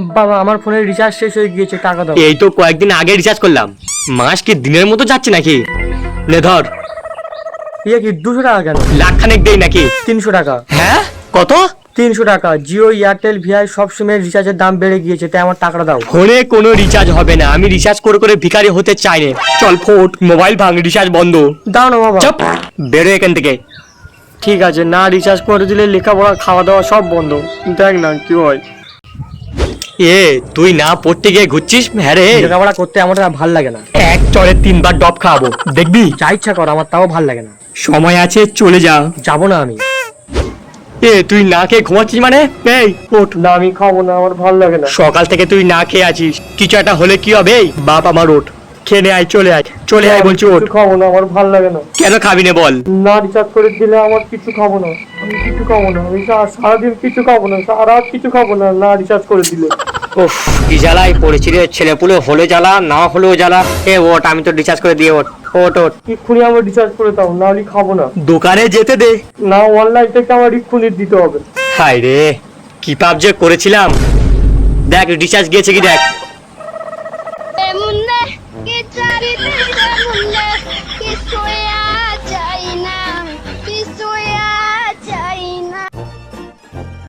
বাবা আমার ফোনের রিচার্জ শেষ হয়ে গিয়েছে টাকা দাও। এই তো কয়েকদিন আগে রিচার্জ করলাম। মাস কি দিনের মতো যাচ্ছে নাকি? নে ধর। ইয়ে কি দুশো টাকা কেন? লাখ খানেক দেই নাকি? তিনশো টাকা। হ্যাঁ? কত? তিনশো টাকা। জিও এয়ারটেল ভিআই সব সিমের রিচার্জের দাম বেড়ে গিয়েছে তাই আমার টাকাটা দাও। ফোনে কোনো রিচার্জ হবে না। আমি রিচার্জ করে করে ভিখারি হতে চাই না। চল ফোট মোবাইল ভাঙ রিচার্জ বন্ধ। দাও না বাবা। চপ। বেরো এখান থেকে। ঠিক আছে না রিচার্জ করে দিলে লেখাপড়া খাওয়া দাওয়া সব বন্ধ। দেখ না কি হয়। এ তুই না পড়তে গিয়ে ঘুরছিস? হ্যাঁ রে। লেখাপড়া করতে আমার আর ভালো লাগে না। এক চলে তিনবার ডব খাওয়াবো। দেখবি? যা ইচ্ছা কর আমার তাও ভালো লাগে না। সময় আছে চলে যা। যাব না আমি। এ তুই না খেয়ে ঘুমাচ্ছিস মানে? এই ওঠ। না আমি খাব না আমার ভালো লাগে না। সকাল থেকে তুই না খেয়ে আছিস। কিছু একটা হলে কি হবে? বাপ আমার ওঠ। খেয়ে নে আয় চলে আয়। চলে আয় বলছি ওঠ। খাব না আমার ভালো লাগে না। কেন খাবি না বল। না রিচার্জ করে দিলে আমার কিছু খাব না। আমি কিছু খাব না। আমি সারাদিন কিছু খাব না সারা কিছু খাব না। না রিচার্জ করে দিলে। উফ কি জ্বালাই পড়েছি রে ছেলেপুলে হলে জ্বালা না হলেও জ্বালা। এ ওট আমি তো রিচার্জ করে দিয়ে ওট। ওট ওট। এক্ষুনি আমার রিচার্জ করে দাও না হলে খাব না। দোকানে যেতে দে। না অনলাইন থেকে আমার এক্ষুনি দিতে হবে। হাই রে কি পাপ যে করেছিলাম। দেখ রিচার্জ গিয়েছে কি দেখ। মুন্না মুন্না সোয়ে